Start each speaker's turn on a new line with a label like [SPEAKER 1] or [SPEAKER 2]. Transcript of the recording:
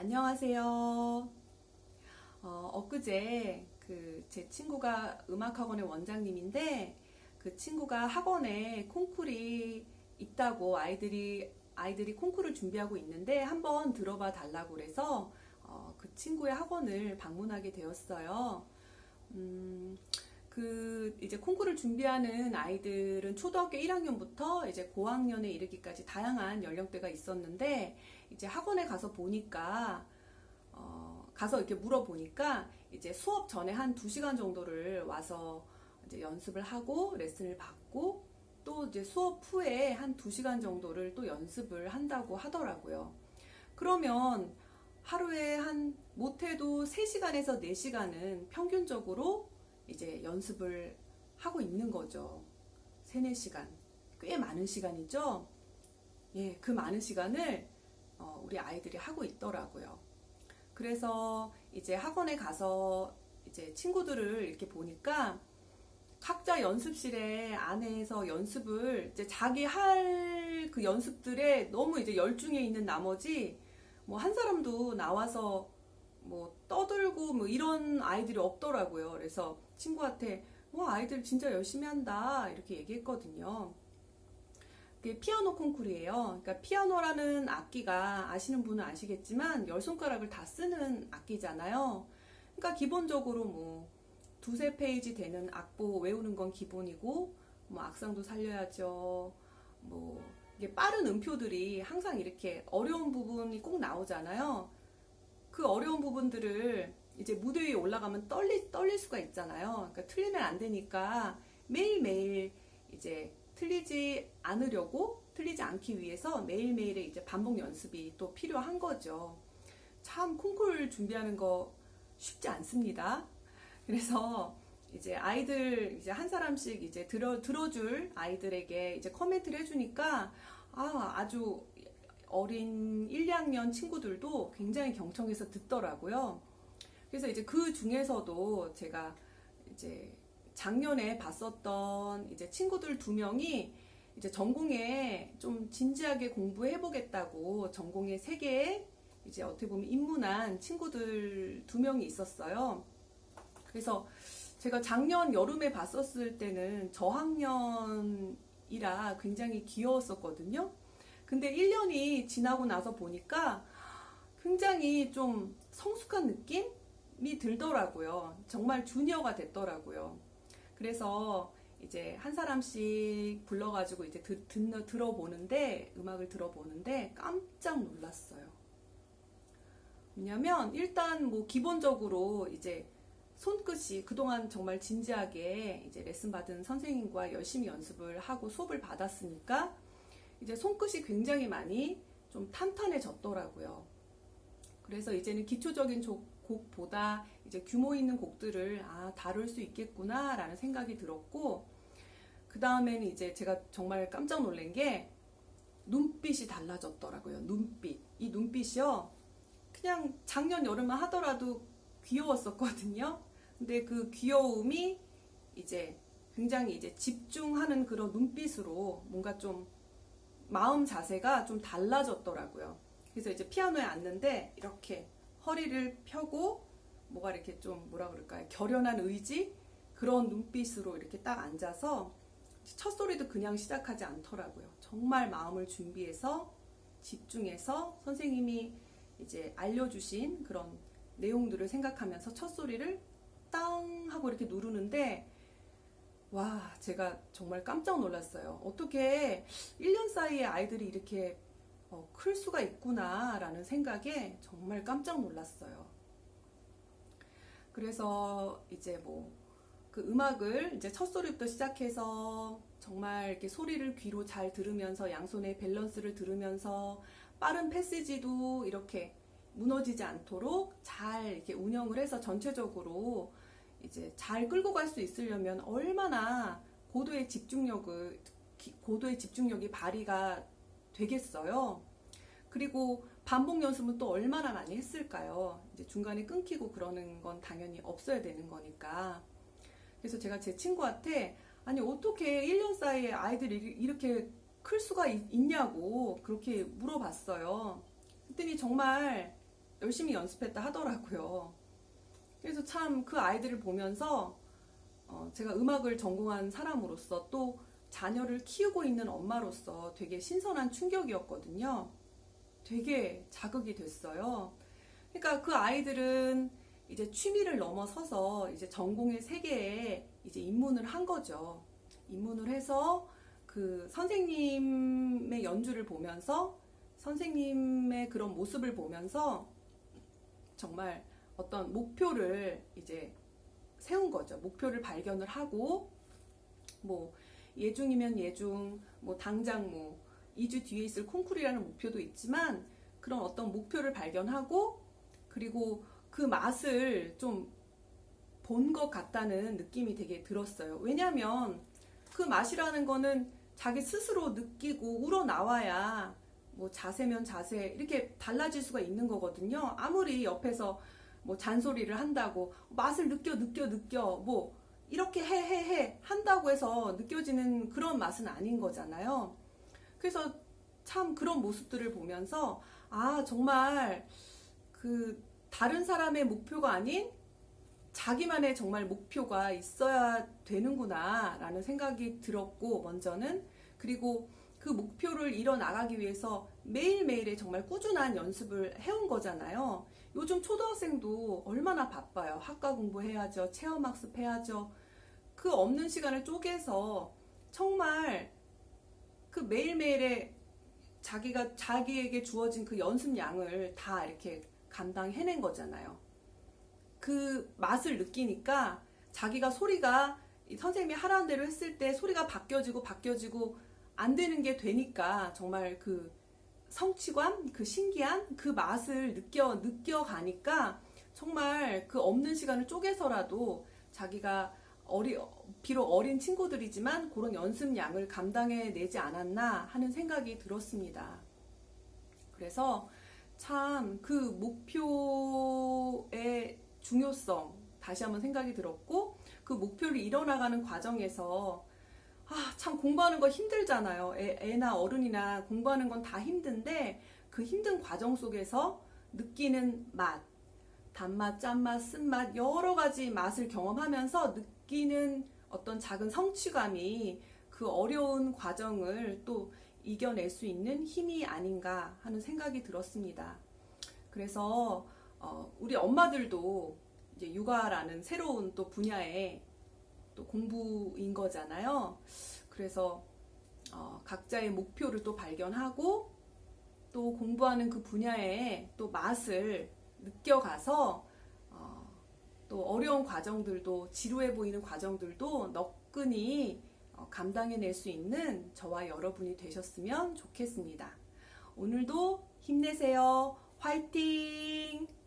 [SPEAKER 1] 안녕하세요. 어, 엊그제 그 제 친구가 음악학원의 원장님인데 그 친구가 학원에 콩쿨이 있다고 아이들이 아이들이 콩쿨을 준비하고 있는데 한번 들어봐 달라고 그래서 어, 그 친구의 학원을 방문하게 되었어요. 음, 그 이제 콩쿠르를 준비하는 아이들은 초등학교 1학년부터 이제 고학년에 이르기까지 다양한 연령대가 있었는데 이제 학원에 가서 보니까 어, 가서 이렇게 물어보니까 이제 수업 전에 한 2시간 정도를 와서 이제 연습을 하고 레슨을 받고 또 이제 수업 후에 한 2시간 정도를 또 연습을 한다고 하더라고요. 그러면 하루에 한 못해도 3시간에서 4시간은 평균적으로 이제 연습을 하고 있는 거죠. 3, 4시간. 꽤 많은 시간이죠? 예, 그 많은 시간을 어, 우리 아이들이 하고 있더라고요. 그래서 이제 학원에 가서 이제 친구들을 이렇게 보니까 각자 연습실에 안에서 연습을 이제 자기 할 그 연습들에 너무 이제 열중해 있는 나머지 뭐 한 사람도 나와서 뭐 떠들고 뭐 이런 아이들이 없더라고요. 그래서 친구한테 와 아이들 진짜 열심히 한다 이렇게 얘기했거든요. 그게 피아노 콩쿨이에요. 그러니까 피아노라는 악기가 아시는 분은 아시겠지만 열 손가락을 다 쓰는 악기잖아요. 그러니까 기본적으로 뭐 두세 페이지 되는 악보 외우는 건 기본이고 뭐 악상도 살려야죠. 뭐 이게 빠른 음표들이 항상 이렇게 어려운 부분이 꼭 나오잖아요. 그 어려운 부분들을 이제 무대 위에 올라가면 떨리, 떨릴 수가 있잖아요. 그러니까 틀리면 안 되니까 매일매일 이제 틀리지 않으려고 틀리지 않기 위해서 매일매일의 이제 반복 연습이 또 필요한 거죠. 참 콩쿨 준비하는 거 쉽지 않습니다. 그래서 이제 아이들 이제 한 사람씩 이제 들어 들어줄 아이들에게 이제 코멘트를 해주니까 아 아주 어린 1, 2학년 친구들도 굉장히 경청해서 듣더라고요. 그래서 이제 그 중에서도 제가 이제 작년에 봤었던 이제 친구들 두 명이 이제 전공에 좀 진지하게 공부해 보겠다고 전공의 세계에 이제 어떻게 보면 입문한 친구들 두 명이 있었어요. 그래서 제가 작년 여름에 봤었을 때는 저학년이라 굉장히 귀여웠었거든요. 근데 1년이 지나고 나서 보니까 굉장히 좀 성숙한 느낌이 들더라고요. 정말 주니어가 됐더라고요. 그래서 이제 한 사람씩 불러가지고 이제 들, 듣, 들어보는데, 음악을 들어보는데 깜짝 놀랐어요. 왜냐면 일단 뭐 기본적으로 이제 손끝이 그동안 정말 진지하게 이제 레슨 받은 선생님과 열심히 연습을 하고 수업을 받았으니까 이제 손끝이 굉장히 많이 좀 탄탄해졌더라고요. 그래서 이제는 기초적인 곡보다 이제 규모 있는 곡들을 아, 다룰 수 있겠구나라는 생각이 들었고, 그 다음에는 이제 제가 정말 깜짝 놀란 게 눈빛이 달라졌더라고요. 눈빛. 이 눈빛이요. 그냥 작년 여름만 하더라도 귀여웠었거든요. 근데 그 귀여움이 이제 굉장히 이제 집중하는 그런 눈빛으로 뭔가 좀 마음 자세가 좀 달라졌더라고요. 그래서 이제 피아노에 앉는데 이렇게 허리를 펴고 뭐가 이렇게 좀 뭐라 그럴까요? 결연한 의지 그런 눈빛으로 이렇게 딱 앉아서 첫 소리도 그냥 시작하지 않더라고요. 정말 마음을 준비해서 집중해서 선생님이 이제 알려주신 그런 내용들을 생각하면서 첫 소리를 땅 하고 이렇게 누르는데 와, 제가 정말 깜짝 놀랐어요. 어떻게 1년 사이에 아이들이 이렇게 어, 클 수가 있구나 라는 생각에 정말 깜짝 놀랐어요. 그래서 이제 뭐 그 음악을 이제 첫 소리부터 시작해서 정말 이렇게 소리를 귀로 잘 들으면서 양손의 밸런스를 들으면서 빠른 패시지도 이렇게 무너지지 않도록 잘 이렇게 운영을 해서 전체적으로 이제 잘 끌고 갈 수 있으려면 얼마나 고도의 집중력을 고도의 집중력이 발휘가 되겠어요. 그리고 반복 연습은 또 얼마나 많이 했을까요? 이제 중간에 끊기고 그러는 건 당연히 없어야 되는 거니까. 그래서 제가 제 친구한테 아니 어떻게 1년 사이에 아이들이 이렇게 클 수가 있, 냐고 그렇게 물어봤어요. 그랬더니 정말 열심히 연습했다 하더라고요. 그래서 참 그 아이들을 보면서 어, 제가 음악을 전공한 사람으로서 또 자녀를 키우고 있는 엄마로서 되게 신선한 충격이었거든요. 되게 자극이 됐어요. 그러니까 그 아이들은 이제 취미를 넘어서서 이제 전공의 세계에 이제 입문을 한 거죠. 입문을 해서 그 선생님의 연주를 보면서 선생님의 그런 모습을 보면서 정말 어떤 목표를 이제 세운 거죠. 목표를 발견을 하고 뭐 예중이면 예중, 뭐 당장 뭐 2주 뒤에 있을 콩쿠르라는 목표도 있지만 그런 어떤 목표를 발견하고 그리고 그 맛을 좀 본 것 같다는 느낌이 되게 들었어요. 왜냐면 그 맛이라는 거는 자기 스스로 느끼고 우러나와야 뭐 자세면 자세 이렇게 달라질 수가 있는 거거든요. 아무리 옆에서 뭐 잔소리를 한다고 맛을 느껴 느껴 느껴 뭐 이렇게 해 해 해 한다고 해서 느껴지는 그런 맛은 아닌 거잖아요. 그래서 참 그런 모습들을 보면서 아 정말 그 다른 사람의 목표가 아닌 자기만의 정말 목표가 있어야 되는구나 라는 생각이 들었고 먼저는 그리고 그 목표를 이뤄 나가기 위해서 매일매일의 정말 꾸준한 연습을 해온 거잖아요. 요즘 초등학생도 얼마나 바빠요. 학과 공부해야죠. 체험학습 해야죠. 그 없는 시간을 쪼개서 정말 그 매일매일의 자기가 자기에게 주어진 그 연습량을 다 이렇게 감당해낸 거잖아요. 그 맛을 느끼니까 자기가 소리가 선생님이 하라는 대로 했을 때 소리가 바뀌어지고 바뀌어지고 안 되는 게 되니까 정말 그 성취감, 그 신기한 그 맛을 느껴 느껴가니까 정말 그 없는 시간을 쪼개서라도 자기가 어리 비록 어린 친구들이지만 그런 연습량을 감당해 내지 않았나 하는 생각이 들었습니다. 그래서 참 그 목표의 중요성 다시 한번 생각이 들었고 그 목표를 이뤄나가는 과정에서 아, 참 공부하는 거 힘들잖아요. 애, 애나 어른이나 공부하는 건 다 힘든데 그 힘든 과정 속에서 느끼는 맛, 단맛, 짠맛, 쓴맛 여러 가지 맛을 경험하면서 느끼는 어떤 작은 성취감이 그 어려운 과정을 또 이겨낼 수 있는 힘이 아닌가 하는 생각이 들었습니다. 그래서 어, 우리 엄마들도 이제 육아라는 새로운 또 분야에 또 공부인 거잖아요. 그래서 어, 각자의 목표를 또 발견하고 또 공부하는 그 분야에 또 맛을 느껴가서 어, 또 어려운 과정들도 지루해 보이는 과정들도 너끈히 어, 감당해낼 수 있는 저와 여러분이 되셨으면 좋겠습니다. 오늘도 힘내세요. 화이팅!